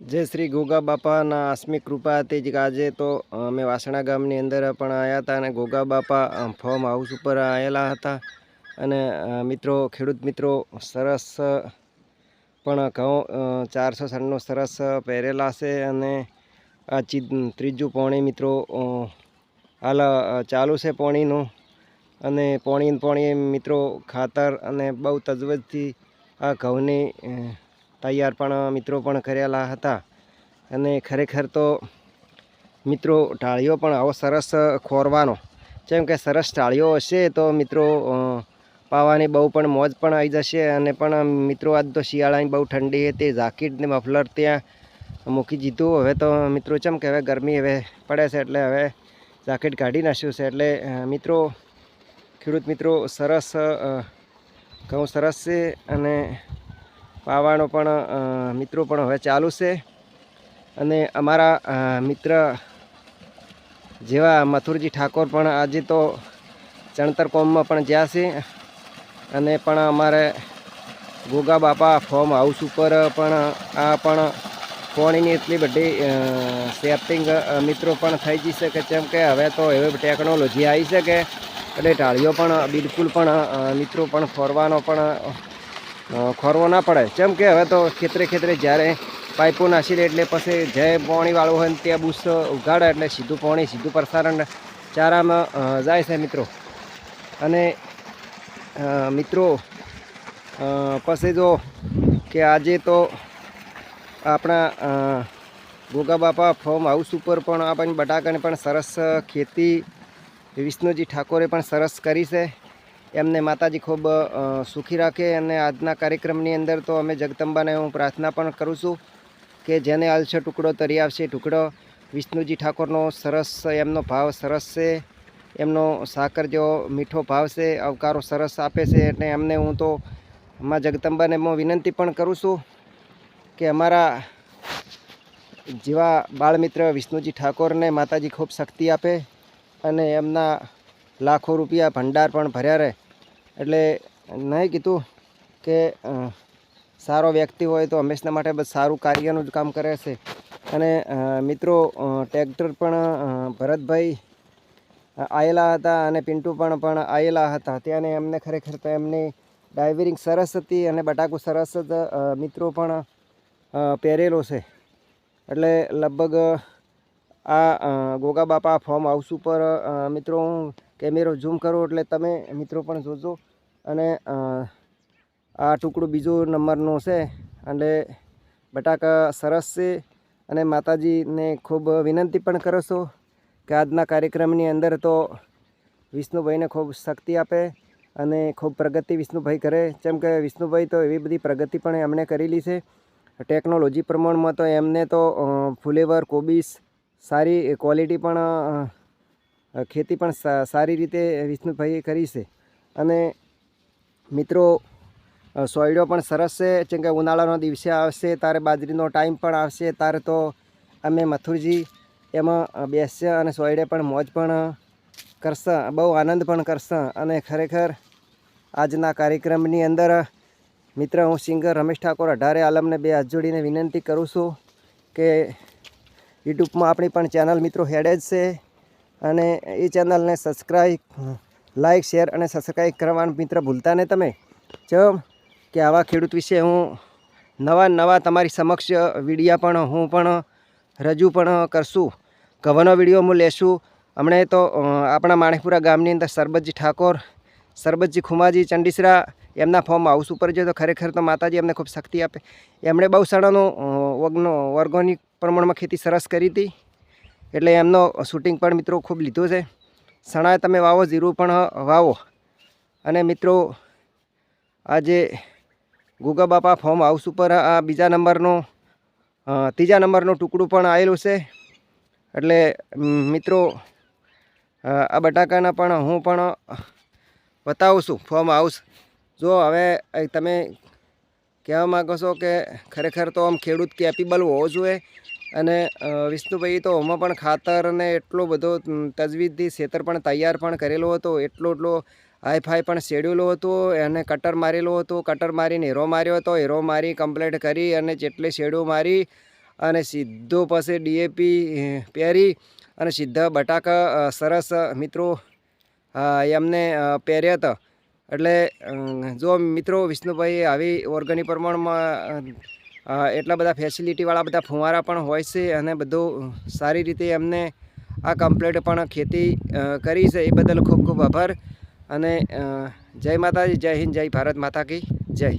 જય શ્રી ગોગા બાપાના આસ્મિક કૃપા હતી જ આજે તો અમે વાસણા ગામની અંદર પણ આવ્યા હતા અને ગોગા બાપા ફોર્મ હાઉસ ઉપર આવેલા હતા. અને મિત્રો, ખેડૂત મિત્રો, સરસ પણ ઘઉં ચારસો સાઠનો સરસ પહેરેલા છે અને આ ચી ત્રીજું પોણી મિત્રો હાલ ચાલુ છે પોણીનું. અને પોણી પોણી મિત્રો ખાતર અને બહુ તજવજથી આ ઘઉંની તૈયાર પણ મિત્રો પણ કરેલા હતા. અને ખરેખર તો મિત્રો ટાળીઓ પણ આવો સરસ ખોરવાનો. જેમ કે સરસ ટાળીઓ હશે તો મિત્રો પાવાની બહુ પણ મોજ પણ આવી જશે અને પણ મિત્રો આજ તો શિયાળાની બહુ ઠંડી હતી. જાકીટ ને મફલર ત્યાં મૂકી દીધું. હવે તો મિત્રો ચમ કે હવે ગરમી હવે પડે છે એટલે હવે જાકેટ કાઢી નાખ્યું છે એટલે મિત્રો, ખેડૂત મિત્રો સરસ ઘઉં સરસ છે અને પાવાનો પણ મિત્રો પણ હવે ચાલુ છે. અને અમારા મિત્ર જેવા મથુરજી ઠાકોર પણ આજે તો ચણતર કોમમાં પણ જ્યાં છે. અને પણ અમારે ગોગા બાપા ફોર્મ હાઉસ ઉપર પણ આ પણ પાણીની એટલી બધી સેફ્ટિંગ મિત્રો પણ થઈ જઈ કે છે કે હવે તો એવી ટેકનોલોજી આવી છે કે એટલે ટાળીઓ પણ બિલકુલ પણ મિત્રો પણ ફોરવાનો પણ ખોરવો ના પડે જેમ કે હવે તો ખેતરે ખેતરે જ્યારે પાઇપો નાસી દે એટલે પછી જે પાણીવાળું હોય ને ત્યાં બુસ ઉગાડે એટલે સીધું પાણી, સીધું પ્રસારણ ચારામાં જાય છે મિત્રો. અને મિત્રો પછી જો કે આજે તો આપણા ગોગા બાપા ફોર્મ હાઉસ ઉપર પણ આપણને બટાકાને પણ સરસ ખેતી વિષ્ણુજી ઠાકોરે પણ સરસ કરી છે. એમને માતાજી ખૂબ સુખી રાખે અને આજના કાર્યક્રમની અંદર તો અમે જગદંબાને હું પ્રાર્થના પણ કરું છું કે જેને આલશે ટુકડો તરી આવશે ટુકડો વિષ્ણુજી ઠાકોરનો સરસ એમનો ભાવ સરસ છે, એમનો સાકર જેવો મીઠો ભાવ છે, આવકારો સરસ આપે છે એટલે એમને હું તો માં જગદંબાને હું વિનંતી પણ કરું છું કે અમારા જેવા બાળમિત્ર વિષ્ણુજી ઠાકોરને માતાજી ખૂબ શક્તિ આપે અને એમના લાખો રૂપિયા ભંડાર પણ ભર્યા રહે. એટલે નહીં કીધું કે સારો વ્યક્તિ હોય તો હંમેશા માટે બસ સારું કાર્યનું જ કામ કરે છે. અને મિત્રો ટ્રેક્ટર પણ ભરતભાઈ આવેલા હતા અને પિન્ટુ પણ પણ આવેલા હતા. ત્યાં એમને ખરેખર તો એમની ડાઇવરિંગ સરસ હતી અને બટાકું સરસ જ મિત્રો પણ પહેરેલો છે. એટલે લગભગ આ ગોગા બાપા ફોર્મ હાઉસ ઉપર મિત્રો, હું કેમેરો ઝૂમ કરો એટલે તમે મિત્રો પણ જોજો. અને આ ટુકડું બીજું નંબરનો છે. એટલે બટાકા સરસ છે. અને માતાજીને ખૂબ વિનંતી પણ કરો છો કે આજના કાર્યક્રમની અંદર તો વિષ્ણુભાઈને ખૂબ શક્તિ આપે અને ખૂબ પ્રગતિ વિષ્ણુભાઈ કરે. જેમ કે વિષ્ણુભાઈ તો એવી બધી પ્રગતિ પણ એમણે કરેલી છે. ટેકનોલોજી પ્રમાણમાં તો એમને તો ફુલેવર, કોબીસ સારી ક્વોલિટી પણ ખેતી પણ સારી રીતે વિષ્ણુભાઈએ કરી છે. અને મિત્રો સોયડો પણ સરસ છે. જેમ કે ઉનાળાનો દિવસે આવશે, તારે બાજરીનો ટાઈમ પણ આવશે ત્યારે તો અમે મથુરજી એમાં બેસશે અને સોયડે પણ મોજ પણ કરશે, બહુ આનંદ પણ કરશે. અને ખરેખર આજના કાર્યક્રમની અંદર, મિત્ર, હું સિંગર રમેશ ઠાકોર અઢારે આલમને બે હાથ જોડીને વિનંતી કરું છું કે યુટ્યુબમાં આપણી પણ ચેનલ મિત્રો હેડે જ છે. અને એ ચેનલને સબસ્ક્રાઈબ લાઈક શેર અને સબસ્ક્રાઈબ કરવાનું મિત્ર ભૂલતા ને તમે. ચમ કે આવા ખેડૂત વિશે હું નવા નવા તમારી સમક્ષ વિડીયા પણ હું પણ રજૂ પણ કરશું. કવરનો વીડિયો હું લેશું. હમણે તો આપણા માણેકપુરા ગામની અંદર સરબતજી ઠાકોર, સરબતજી ખુમાજી, ચંડીસરા, એમના ફોર્મ હાઉસ ઉપર જો તો ખરેખર તો માતાજી એમને ખૂબ શક્તિ આપે. એમણે બહુ સારાનું વર્ગનો ઓર્ગોનિક પ્રમાણમાં ખેતી સરસ કરી હતી. એટલે એમનો શૂટિંગ પણ મિત્રો ખૂબ લીધું છે. સણાએ તમે વાવો જીરું પણ વાવો. અને મિત્રો, આજે ગુગા બાપા ફોર્મ હાઉસ ઉપર આ બીજા નંબરનું ત્રીજા નંબરનું ટુકડું પણ આવેલું છે. એટલે મિત્રો આ બટાકાના પણ હું પણ બતાવું છું ફોર્મ હાઉસ જો હવે તમે કહેવા માગો છો કે ખરેખર તો આમ ખેડૂત કેપેબલ હોવો જોઈએ અને વિષ્ણુભાઈ તો ઓમાં પણ ખાતર ને એટલો બધો તજવીજથી ખેતર પણ તૈયાર પણ કરેલો હતો. એટલો એટલો હાઈફાઈ પણ શેડ્યુલો હતો એને કટર મારેલો હતો. કટર મારીને હીરો માર્યો હતો. હીરો મારી કમ્પ્લીટ કરી અને જેટલી શેડો મારી અને સીધો પાસે ડીએપી પહેરી અને સીધા બટાકા સરસ મિત્રો એમને પહેર્યા હતા. એટલે જો મિત્રો વિષ્ણુભાઈ આવી ઓર્ગેનિક પ્રમાણમાં એટલા બધા ફેસિલિટીવાળા બધા ફુવારા પણ હોય છે અને બધું સારી રીતે એમને આ કમ્પ્લેટ પણ ખેતી કરી છે એ બદલ ખૂબ ખૂબ આભાર અને જય માતાજી, જય હિન્દ, જય ભારત માતા કી જય.